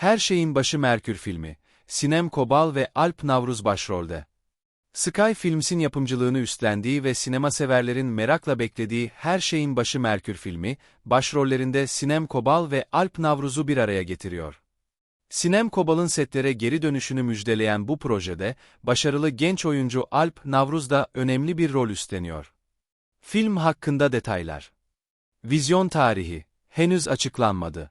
Her Şeyin Başı Merkür filmi, Sinem Kobal ve Alp Navruz başrolde. Sky Films'in yapımcılığını üstlendiği ve sinema severlerin merakla beklediği Her Şeyin Başı Merkür filmi, başrollerinde Sinem Kobal ve Alp Navruz'u bir araya getiriyor. Sinem Kobal'ın setlere geri dönüşünü müjdeleyen bu projede, başarılı genç oyuncu Alp Navruz da önemli bir rol üstleniyor. Film hakkında detaylar. Vizyon tarihi, henüz açıklanmadı.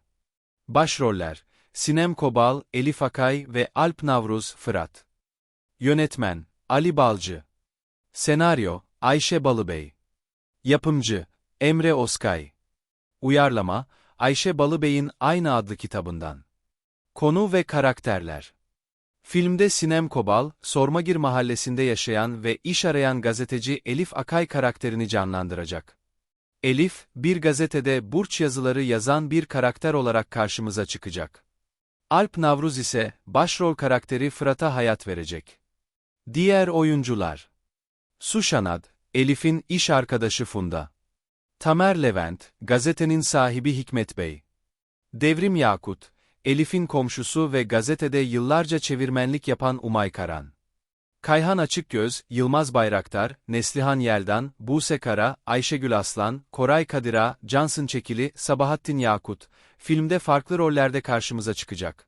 Başroller, Sinem Kobal, Elif Akay ve Alp Navruz Fırat. Yönetmen, Ali Balcı. Senaryo, Ayşe Balıbey. Yapımcı, Emre Oskay. Uyarlama, Ayşe Balıbey'in aynı adlı kitabından. Konu ve karakterler. Filmde Sinem Kobal, Sormagir mahallesinde yaşayan ve iş arayan gazeteci Elif Akay karakterini canlandıracak. Elif, bir gazetede burç yazıları yazan bir karakter olarak karşımıza çıkacak. Alp Navruz ise başrol karakteri Fırat'a hayat verecek. Diğer oyuncular Suşanad, Elif'in iş arkadaşı Funda. Tamer Levent, gazetenin sahibi Hikmet Bey. Devrim Yakut, Elif'in komşusu ve gazetede yıllarca çevirmenlik yapan Umay Karan. Kayhan Açıkgöz, Yılmaz Bayraktar, Neslihan Yeldan, Buse Kara, Ayşegül Aslan, Koray Kadira, Cansın Çekili, Sabahattin Yakut, filmde farklı rollerde karşımıza çıkacak.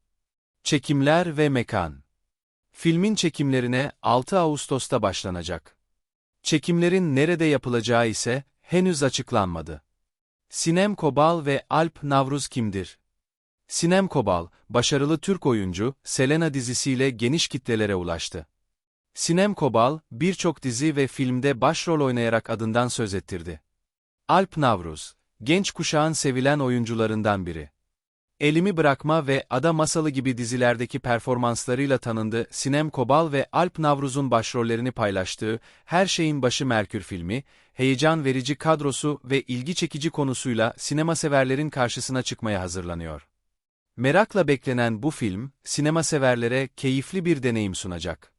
Çekimler ve mekan Filmin çekimlerine 6 Ağustos'ta başlanacak. Çekimlerin nerede yapılacağı ise henüz açıklanmadı. Sinem Kobal ve Alp Navruz kimdir? Sinem Kobal, başarılı Türk oyuncu, Selena dizisiyle geniş kitlelere ulaştı. Sinem Kobal, birçok dizi ve filmde başrol oynayarak adından söz ettirdi. Alp Navruz, genç kuşağın sevilen oyuncularından biri. Elimi Bırakma ve Ada Masalı gibi dizilerdeki performanslarıyla tanındı. Sinem Kobal ve Alp Navruz'un başrollerini paylaştığı Her Şeyin Başı Merkür filmi, heyecan verici kadrosu ve ilgi çekici konusuyla sinema severlerin karşısına çıkmaya hazırlanıyor. Merakla beklenen bu film, sinema severlere keyifli bir deneyim sunacak.